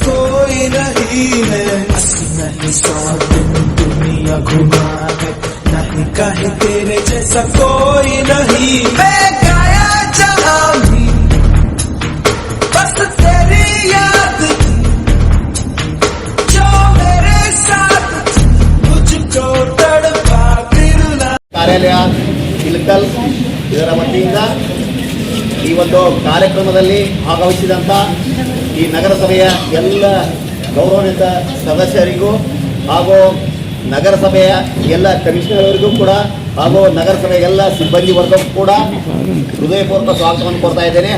कोई नहीं है बस नहीं दिन दुनिया घुमा है नहीं कहे तेरे जैसा कोई नहीं मैं गाया जहां बस तेरी याद जो मेरे साथ मुझको तड़पा दिला कार्यालय ಇಳಕಲ್ ಇದರ ವತಿಯಿಂದ ಈ ಒಂದು ಕಾರ್ಯಕ್ರಮದಲ್ಲಿ ಭಾಗವಹಿಸಿದಂಥ ಈ ನಗರಸಭೆಯ ಎಲ್ಲ ಗೌರವಾನ್ವಿತ ಸದಸ್ಯರಿಗೂ ಹಾಗೂ ನಗರಸಭೆಯ ಎಲ್ಲ ಕಮಿಷನರ್ವರಿಗೂ ಕೂಡ ಹಾಗೂ ನಗರಸಭೆಯ ಎಲ್ಲ ಸಿಬ್ಬಂದಿ ವರ್ಗಕ್ಕೂ ಕೂಡ ಹೃದಯಪೂರ್ವಕ ಸ್ವಾಗತವನ್ನು ಕೊಡ್ತಾ ಇದ್ದೇನೆ.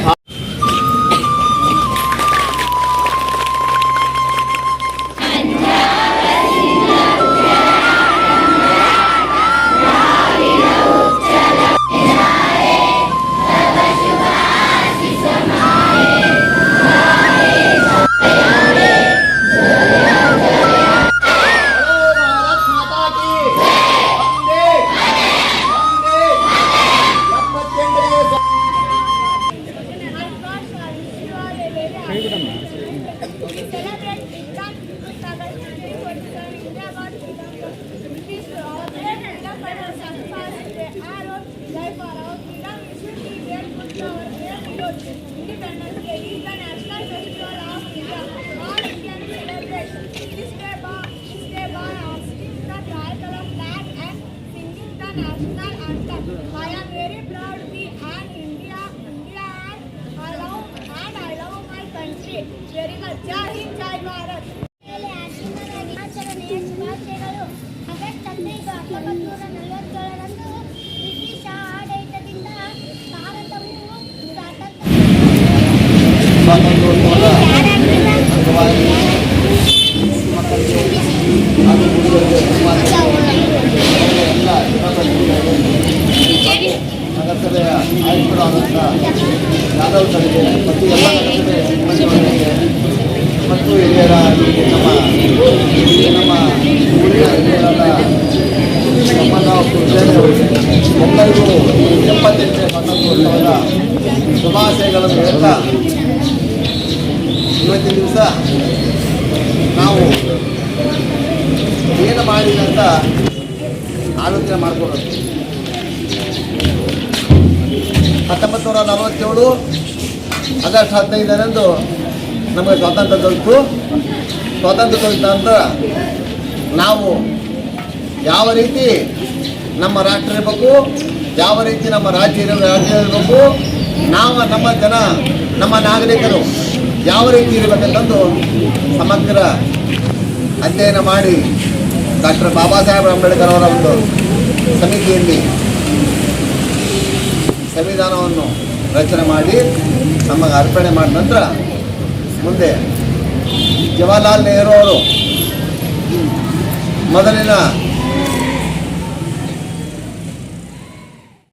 very much. Jai Hind, Jai Bharat. Actually, actually, actually, actually, actually, actually, actually, actually, actually, actually, ನಗರಸಭೆಯ ಆಯುಕ್ತರಾದಂಥ ಯಾದವ್ ಸರಿಗೆ ಮತ್ತು ಎಲ್ಲ ನಗರಸಭೆ ಸಿಬ್ಬಂದಿಗಳಿಗೆ ಮತ್ತು ನಮ್ಮ ನಮ್ಮ ಊರಿನ ಹಿರಿಯರಾದ ನಮ್ಮನ್ನ ಕುಲಕರ್ಣಿಯವರಿಗೆ ಎಲ್ಲರಿಗೂ ಎಪ್ಪತ್ತೆಂಟನೇ ಮತ್ತೊಂದು ಶುಭಾಶಯಗಳನ್ನು ಹೇಳ್ತಾ ಇವತ್ತಿನ ದಿವಸ ನಾವು ಏನು ಮಾಡಿದೆ ಅಂತ ಆಲೋಚನೆ ಮಾಡ್ಕೊಳ್ಳೋದು ಹತ್ತೊಂಬತ್ತು ನೂರ ನಲವತ್ತೇಳು, ಆಗಸ್ಟ್ ಹದಿನೈದರಂದು ನಮಗೆ ಸ್ವಾತಂತ್ರ್ಯ ದೊರೆತು. ಸ್ವಾತಂತ್ರ್ಯ ದೊರೆತ ನಂತರ ನಾವು ಯಾವ ರೀತಿ ನಮ್ಮ ರಾಷ್ಟ್ರ ಇರಬೇಕು, ಯಾವ ರೀತಿ ನಮ್ಮ ರಾಜ್ಯ ರಾಜ್ಯ ಇರಬೇಕು, ನಾವು ನಮ್ಮ ಜನ, ನಮ್ಮ ನಾಗರಿಕರು ಯಾವ ರೀತಿ ಇರಬೇಕಂತಂದು ಸಮಗ್ರ ಅಧ್ಯಯನ ಮಾಡಿ ಡಾಕ್ಟರ್ ಬಾಬಾ ಸಾಹೇಬ್ ಅಂಬೇಡ್ಕರ್ ಅವರ ಒಂದು ಸಮಿತಿಯಲ್ಲಿ ಸಂವಿಧಾನವನ್ನು ರಚನೆ ಮಾಡಿ ನಮಗೆ ಅರ್ಪಣೆ ಮಾಡಿದ ನಂತರ ಮುಂದೆ ಜವಾಹರ್ಲಾಲ್ ನೆಹರು ಅವರು ಮೊದಲಿನ